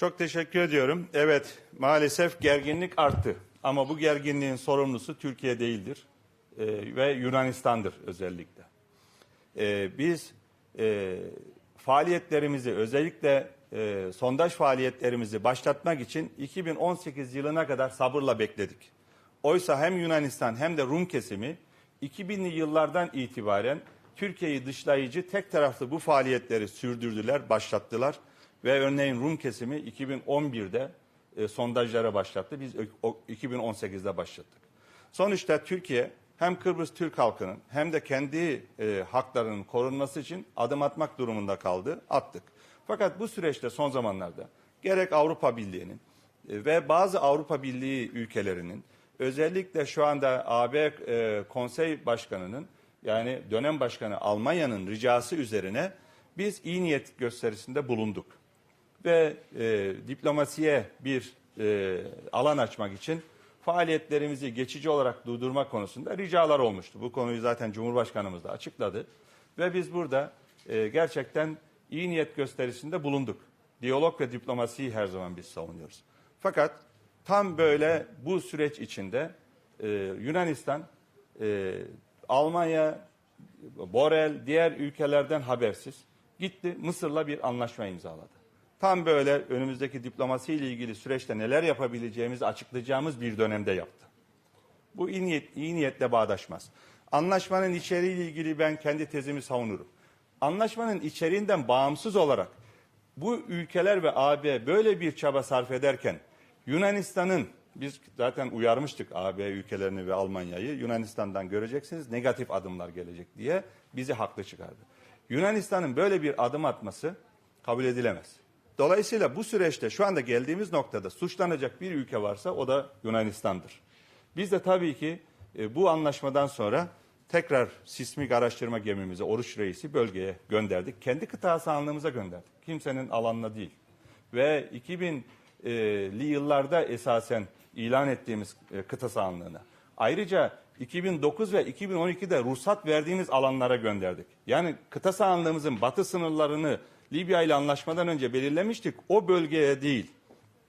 Çok teşekkür ediyorum. Evet, maalesef gerginlik arttı. Ama bu gerginliğin sorumlusu Türkiye değildir Ee, ve Yunanistan'dır özellikle. Ee, biz e, faaliyetlerimizi, özellikle e, sondaj faaliyetlerimizi başlatmak için 2018 yılına kadar sabırla bekledik. Oysa hem Yunanistan hem de Rum kesimi 2000'li yıllardan itibaren Türkiye'yi dışlayıcı tek taraflı bu faaliyetleri sürdürdüler, başlattılar. Ve örneğin Rum kesimi 2011'de e, sondajlara başlattı. Biz o- 2018'de başlattık. Sonuçta Türkiye hem Kıbrıs Türk halkının hem de kendi e, haklarının korunması için adım atmak durumunda kaldı, attık. Fakat bu süreçte son zamanlarda gerek Avrupa Birliği'nin e, ve bazı Avrupa Birliği ülkelerinin özellikle şu anda AB e, Konsey Başkanı'nın yani dönem başkanı Almanya'nın ricası üzerine biz iyi niyet gösterisinde bulunduk ve e, diplomasiye bir e, alan açmak için faaliyetlerimizi geçici olarak durdurma konusunda ricalar olmuştu. Bu konuyu zaten Cumhurbaşkanımız da açıkladı ve biz burada e, gerçekten iyi niyet gösterisinde bulunduk. Diyalog ve diplomasiyi her zaman biz savunuyoruz. Fakat tam böyle bu süreç içinde e, Yunanistan, e, Almanya, Borel, diğer ülkelerden habersiz gitti Mısır'la bir anlaşma imzaladı. Tam böyle önümüzdeki diplomasi ile ilgili süreçte neler yapabileceğimizi açıklayacağımız bir dönemde yaptı. Bu iyi, niyet, iyi niyetle bağdaşmaz. Anlaşmanın içeriğiyle ilgili ben kendi tezimi savunurum. Anlaşmanın içeriğinden bağımsız olarak bu ülkeler ve AB böyle bir çaba sarf ederken Yunanistan'ın biz zaten uyarmıştık AB ülkelerini ve Almanya'yı Yunanistan'dan göreceksiniz negatif adımlar gelecek diye bizi haklı çıkardı. Yunanistan'ın böyle bir adım atması kabul edilemez. Dolayısıyla bu süreçte şu anda geldiğimiz noktada suçlanacak bir ülke varsa o da Yunanistan'dır. Biz de tabii ki e, bu anlaşmadan sonra tekrar sismik araştırma gemimizi Oruç Reis'i bölgeye gönderdik. Kendi kıta sahanlığımıza gönderdik. Kimsenin alanına değil. Ve 2000'li yıllarda esasen ilan ettiğimiz e, kıta sahanlığına. Ayrıca 2009 ve 2012'de ruhsat verdiğimiz alanlara gönderdik. Yani kıta sahanlığımızın batı sınırlarını Libya ile anlaşmadan önce belirlemiştik. O bölgeye değil.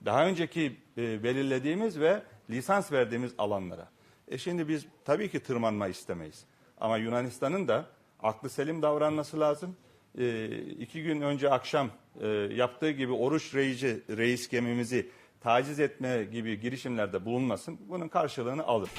Daha önceki e, belirlediğimiz ve lisans verdiğimiz alanlara. E şimdi biz tabii ki tırmanma istemeyiz. Ama Yunanistan'ın da aklı selim davranması lazım. E, iki gün önce akşam e, yaptığı gibi oruç reisi, reis gemimizi taciz etme gibi girişimlerde bulunmasın. Bunun karşılığını alır.